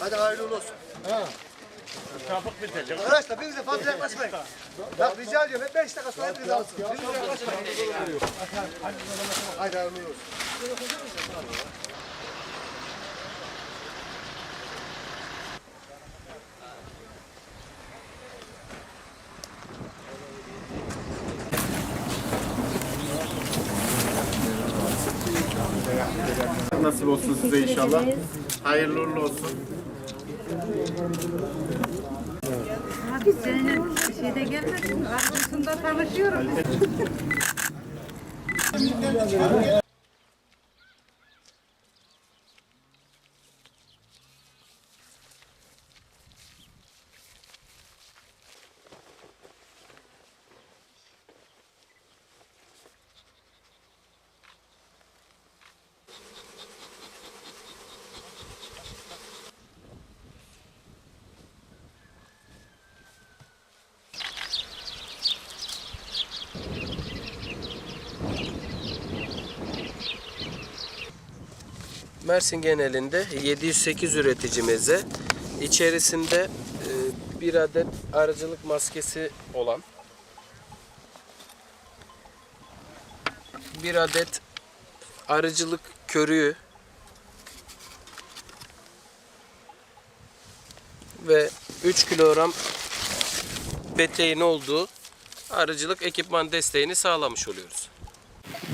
Hadi hayırlı olsun. Trafik bitecek. Arkadaşlar birbirinize fazla yaklaşmayın. Bak rica ediyorum hep 5 dakika sonra hepiniz alsın. Birbirinize yaklaşmayın. Hadi hayırlı olsun. Olsun size inşallah. Hayırlı uğurlu olsun. Abi seninle şeyde gelmesin. Arkasında tanışıyorum. Mersin genelinde 708 üreticimize içerisinde e, bir adet arıcılık maskesi olan bir adet arıcılık körüğü ve 3 kilogram peteğin olduğu arıcılık ekipman desteğini sağlamış oluyoruz.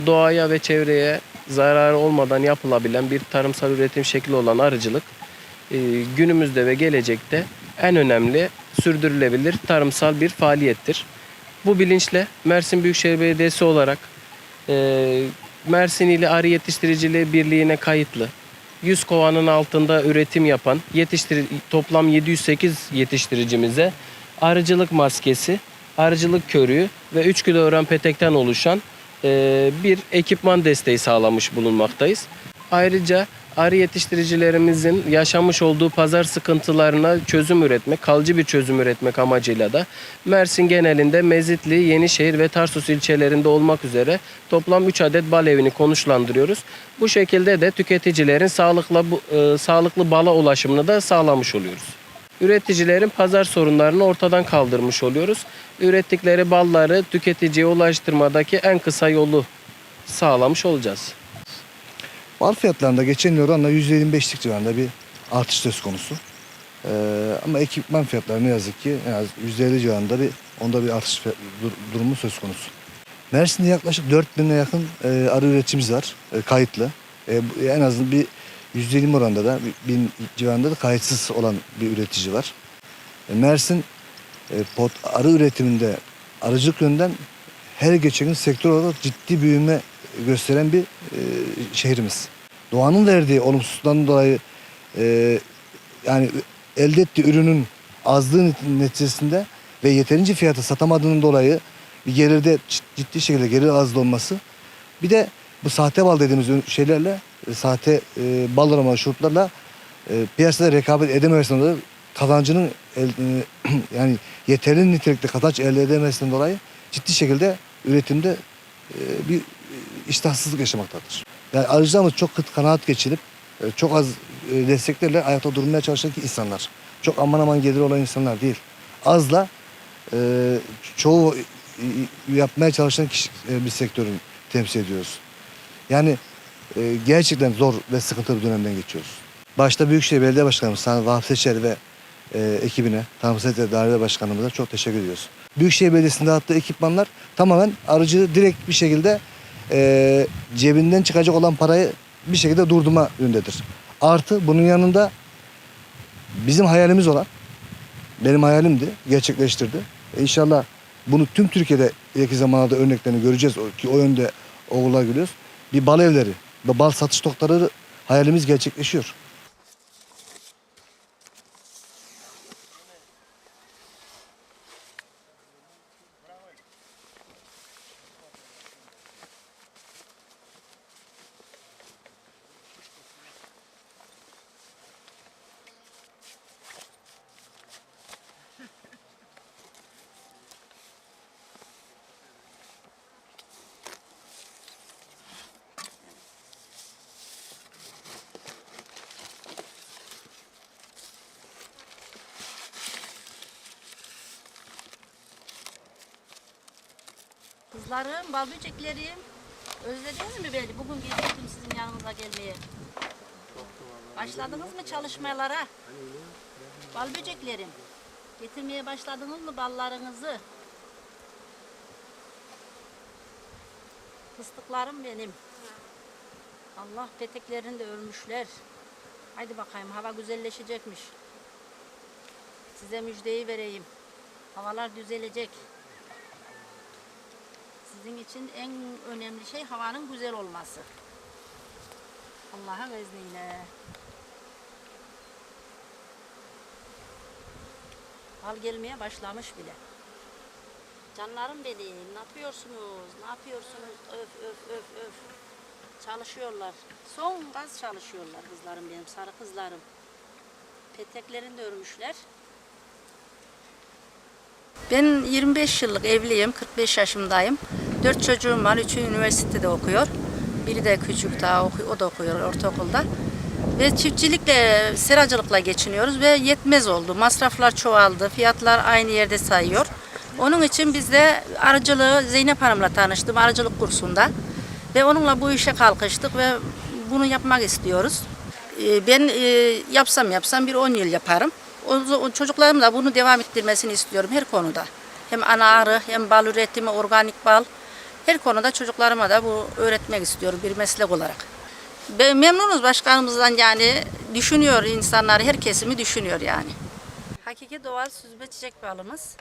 Doğaya ve çevreye zararı olmadan yapılabilen bir tarımsal üretim şekli olan arıcılık e, günümüzde ve gelecekte en önemli sürdürülebilir tarımsal bir faaliyettir. Bu bilinçle Mersin Büyükşehir Belediyesi olarak e, Mersin ili Arı Yetiştiriciliği Birliği'ne kayıtlı 100 kovanın altında üretim yapan yetiştir toplam 708 yetiştiricimize arıcılık maskesi, arıcılık körüğü ve 3 kilogram petekten oluşan bir ekipman desteği sağlamış bulunmaktayız. Ayrıca arı yetiştiricilerimizin yaşamış olduğu pazar sıkıntılarına çözüm üretmek, kalıcı bir çözüm üretmek amacıyla da Mersin genelinde Mezitli, Yenişehir ve Tarsus ilçelerinde olmak üzere toplam 3 adet bal evini konuşlandırıyoruz. Bu şekilde de tüketicilerin sağlıklı, e, sağlıklı bala ulaşımını da sağlamış oluyoruz. Üreticilerin pazar sorunlarını ortadan kaldırmış oluyoruz. Ürettikleri balları tüketiciye ulaştırmadaki en kısa yolu sağlamış olacağız. Bal fiyatlarında geçen yıl oranla %25'lik civarında bir artış söz konusu. Ee, ama ekipman fiyatları ne yazık ki en az %50 civarında bir onda bir artış fiyat- dur- durumu söz konusu. Mersin'de yaklaşık 4000'e yakın e, arı üreticimiz var e, kayıtlı. E, en azından bir %20 oranda da bin civarında da kayıtsız olan bir üretici var. E, Mersin e, pot, arı üretiminde arıcılık yönden her geçen gün sektör olarak ciddi büyüme gösteren bir e, şehrimiz. Doğanın verdiği olumsuzluktan dolayı yani elde ettiği ürünün azlığı neticesinde ve yeterince fiyata satamadığının dolayı bir gelirde ciddi şekilde gelir azlığı olması. Bir de bu sahte bal dediğimiz şeylerle sahte e, bal aramalı şuruplarla e, piyasada rekabet edememesinden dolayı kazancının el- e, yani yeterli nitelikte kazanç elde edemesinden dolayı ciddi şekilde üretimde e, bir e, iştahsızlık yaşamaktadır. Yani arıcılarımız çok kıt kanaat geçirip e, çok az e, desteklerle ayakta durmaya çalışan insanlar. Çok aman aman geliri olan insanlar değil. Azla e, çoğu e, yapmaya çalışan kişi, e, bir sektörün temsil ediyoruz. Yani e, gerçekten zor ve sıkıntılı bir dönemden geçiyoruz. Başta Büyükşehir Belediye Başkanımız Sayın Vahap Seçer ve e, ekibine, Tanrı Daire Başkanımıza çok teşekkür ediyoruz. Büyükşehir Belediyesi'nin dağıttığı ekipmanlar tamamen arıcı direkt bir şekilde e, cebinden çıkacak olan parayı bir şekilde durdurma yönündedir. Artı bunun yanında bizim hayalimiz olan, benim hayalimdi, gerçekleştirdi. E inşallah bunu tüm Türkiye'de ileriki zamanlarda örneklerini göreceğiz ki o yönde oğullar görüyoruz. Bir bal evleri bal satış noktaları hayalimiz gerçekleşiyor. Kızlarım, bal böceklerim. Özlediniz mi beni? Bugün gelecektim sizin yanınıza gelmeye. Başladınız mı çalışmalara? Bal böceklerim. Getirmeye başladınız mı ballarınızı? Fıstıklarım benim. Allah peteklerini de ölmüşler. Haydi bakayım hava güzelleşecekmiş. Size müjdeyi vereyim. Havalar düzelecek. Sizin için en önemli şey havanın güzel olması. Allah'ın izniyle. Bal gelmeye başlamış bile. Canlarım benim, ne yapıyorsunuz? Ne yapıyorsunuz? Öf öf öf öf. Çalışıyorlar. Son gaz çalışıyorlar kızlarım benim, sarı kızlarım. Peteklerini de örmüşler. Ben 25 yıllık evliyim, 45 yaşındayım. 4 çocuğum var, üçü üniversitede okuyor. Biri de küçük daha okuyor, o da okuyor ortaokulda. Ve çiftçilikle, seracılıkla geçiniyoruz ve yetmez oldu. Masraflar çoğaldı, fiyatlar aynı yerde sayıyor. Onun için biz de arıcılığı Zeynep Hanım'la tanıştım arıcılık kursunda. Ve onunla bu işe kalkıştık ve bunu yapmak istiyoruz. Ee, Ben e, yapsam yapsam bir 10 yıl yaparım. Çocuklarım da bunu devam ettirmesini istiyorum her konuda. Hem ana arı hem bal üretimi, organik bal. Her konuda çocuklarıma da bu öğretmek istiyorum bir meslek olarak. Memnunuz başkanımızdan yani düşünüyor insanlar, her kesimi düşünüyor yani. Hakiki doğal süzme çiçek balımız.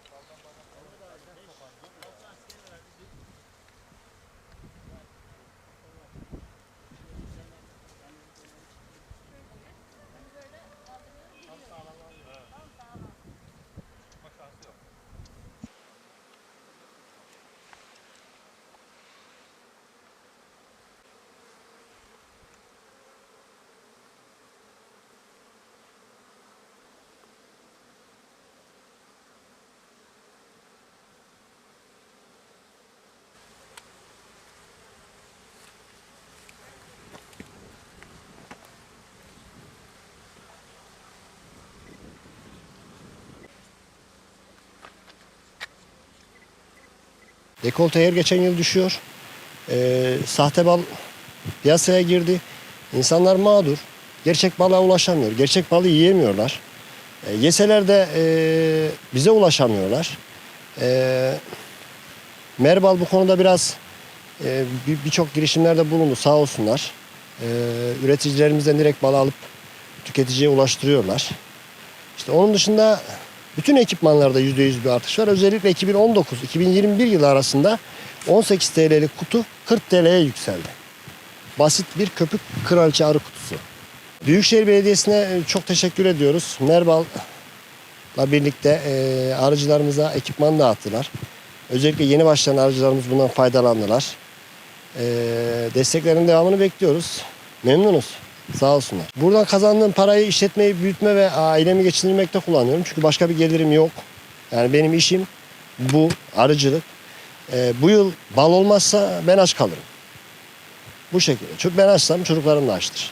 Dekolte her geçen yıl düşüyor. Ee, sahte bal piyasaya girdi. İnsanlar mağdur. Gerçek balığa ulaşamıyor. Gerçek balı yiyemiyorlar. E, yeseler de e, bize ulaşamıyorlar. E, Merbal bu konuda biraz e, bir- birçok girişimlerde bulundu sağ olsunlar. E, üreticilerimizden direkt balı alıp tüketiciye ulaştırıyorlar. İşte onun dışında bütün ekipmanlarda %100 bir artış var. Özellikle 2019-2021 yılı arasında 18 TL'lik kutu 40 TL'ye yükseldi. Basit bir köpük kraliçe arı kutusu. Büyükşehir Belediyesi'ne çok teşekkür ediyoruz. Merbal'la birlikte e, arıcılarımıza ekipman dağıttılar. Özellikle yeni başlayan arıcılarımız bundan faydalandılar. E, desteklerin devamını bekliyoruz. Memnunuz. Sağ olsunlar. Buradan kazandığım parayı işletmeyi büyütme ve ailemi geçindirmekte kullanıyorum. Çünkü başka bir gelirim yok. Yani benim işim bu arıcılık. Ee, bu yıl bal olmazsa ben aç kalırım. Bu şekilde. Çünkü ben açsam çocuklarım da açtır.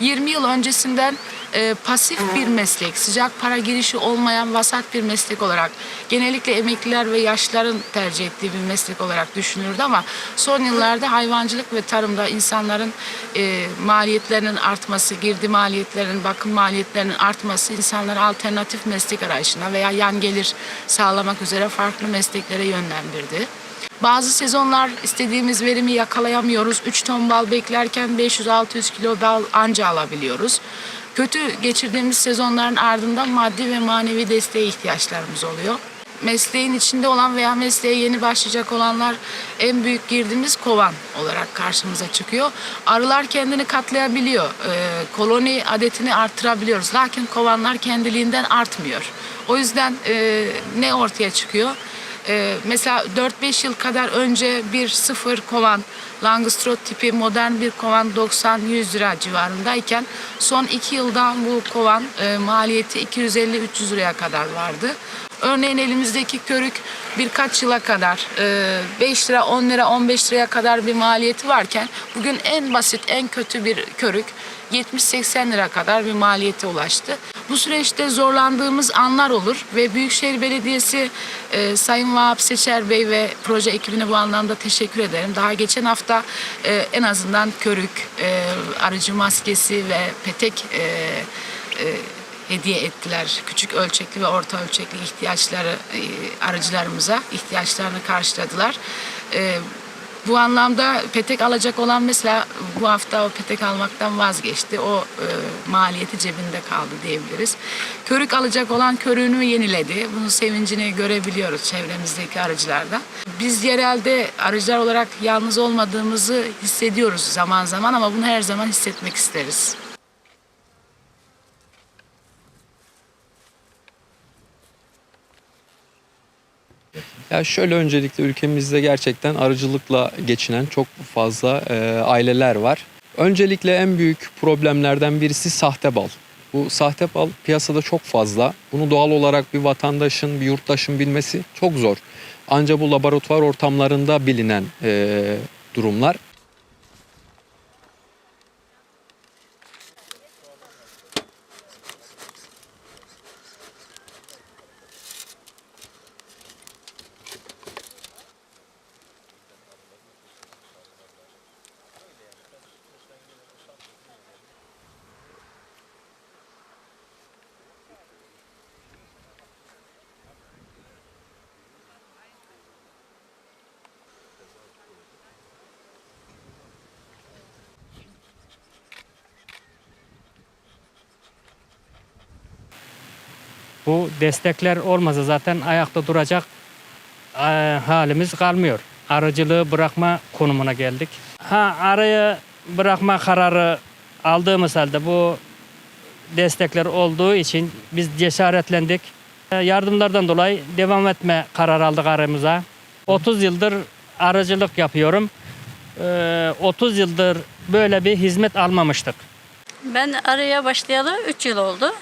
20 yıl öncesinden e, pasif bir meslek, sıcak para girişi olmayan vasat bir meslek olarak genellikle emekliler ve yaşlıların tercih ettiği bir meslek olarak düşünülürdü ama son yıllarda hayvancılık ve tarımda insanların e, maliyetlerinin artması, girdi maliyetlerinin, bakım maliyetlerinin artması insanları alternatif meslek arayışına veya yan gelir sağlamak üzere farklı mesleklere yönlendirdi. Bazı sezonlar istediğimiz verimi yakalayamıyoruz. 3 ton bal beklerken 500-600 kilo bal anca alabiliyoruz. Kötü geçirdiğimiz sezonların ardından maddi ve manevi desteğe ihtiyaçlarımız oluyor. Mesleğin içinde olan veya mesleğe yeni başlayacak olanlar en büyük girdimiz kovan olarak karşımıza çıkıyor. Arılar kendini katlayabiliyor. Ee, koloni adetini arttırabiliyoruz. Lakin kovanlar kendiliğinden artmıyor. O yüzden e, ne ortaya çıkıyor? Ee, mesela 4-5 yıl kadar önce bir sıfır kovan Langestrot tipi modern bir kovan 90-100 lira civarındayken son 2 yılda bu kovan e, maliyeti 250-300 liraya kadar vardı. Örneğin elimizdeki körük birkaç yıla kadar e, 5 lira, 10 lira, 15 liraya kadar bir maliyeti varken bugün en basit, en kötü bir körük 70-80 lira kadar bir maliyete ulaştı. Bu süreçte zorlandığımız anlar olur ve Büyükşehir Belediyesi e, Sayın Vahap Seçer Bey ve proje ekibine bu anlamda teşekkür ederim. Daha geçen hafta e, en azından körük, e, arıcı maskesi ve petek e, e, hediye ettiler. Küçük ölçekli ve orta ölçekli ihtiyaçları e, arıcılarımıza ihtiyaçlarını karşıladılar. E, bu anlamda petek alacak olan mesela bu hafta o petek almaktan vazgeçti. O e, maliyeti cebinde kaldı diyebiliriz. Körük alacak olan körüğünü yeniledi. Bunun sevincini görebiliyoruz çevremizdeki arıcılarda. Biz yerelde arıcılar olarak yalnız olmadığımızı hissediyoruz zaman zaman ama bunu her zaman hissetmek isteriz. Ya şöyle öncelikle ülkemizde gerçekten arıcılıkla geçinen çok fazla e, aileler var. Öncelikle en büyük problemlerden birisi sahte bal. Bu sahte bal piyasada çok fazla. Bunu doğal olarak bir vatandaşın, bir yurttaşın bilmesi çok zor. Ancak bu laboratuvar ortamlarında bilinen e, durumlar. Bu destekler olmasa zaten ayakta duracak e, halimiz kalmıyor. Arıcılığı bırakma konumuna geldik. Ha arayı bırakma kararı aldığımız halde bu destekler olduğu için biz cesaretlendik. E, Yardımlardan dolayı devam etme kararı aldık aramıza. 30 yıldır arıcılık yapıyorum. E, 30 yıldır böyle bir hizmet almamıştık. Ben araya başlayalı 3 yıl oldu.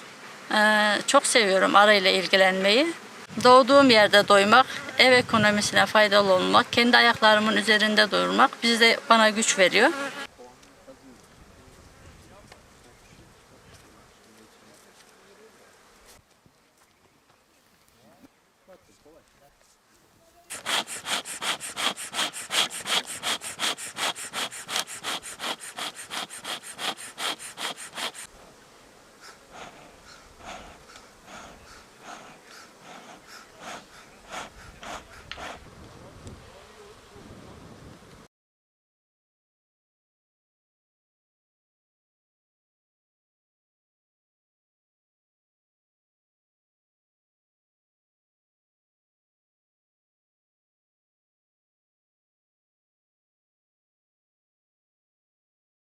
Ee, çok seviyorum arayla ilgilenmeyi. Doğduğum yerde doymak, ev ekonomisine faydalı olmak, kendi ayaklarımın üzerinde durmak bize bana güç veriyor.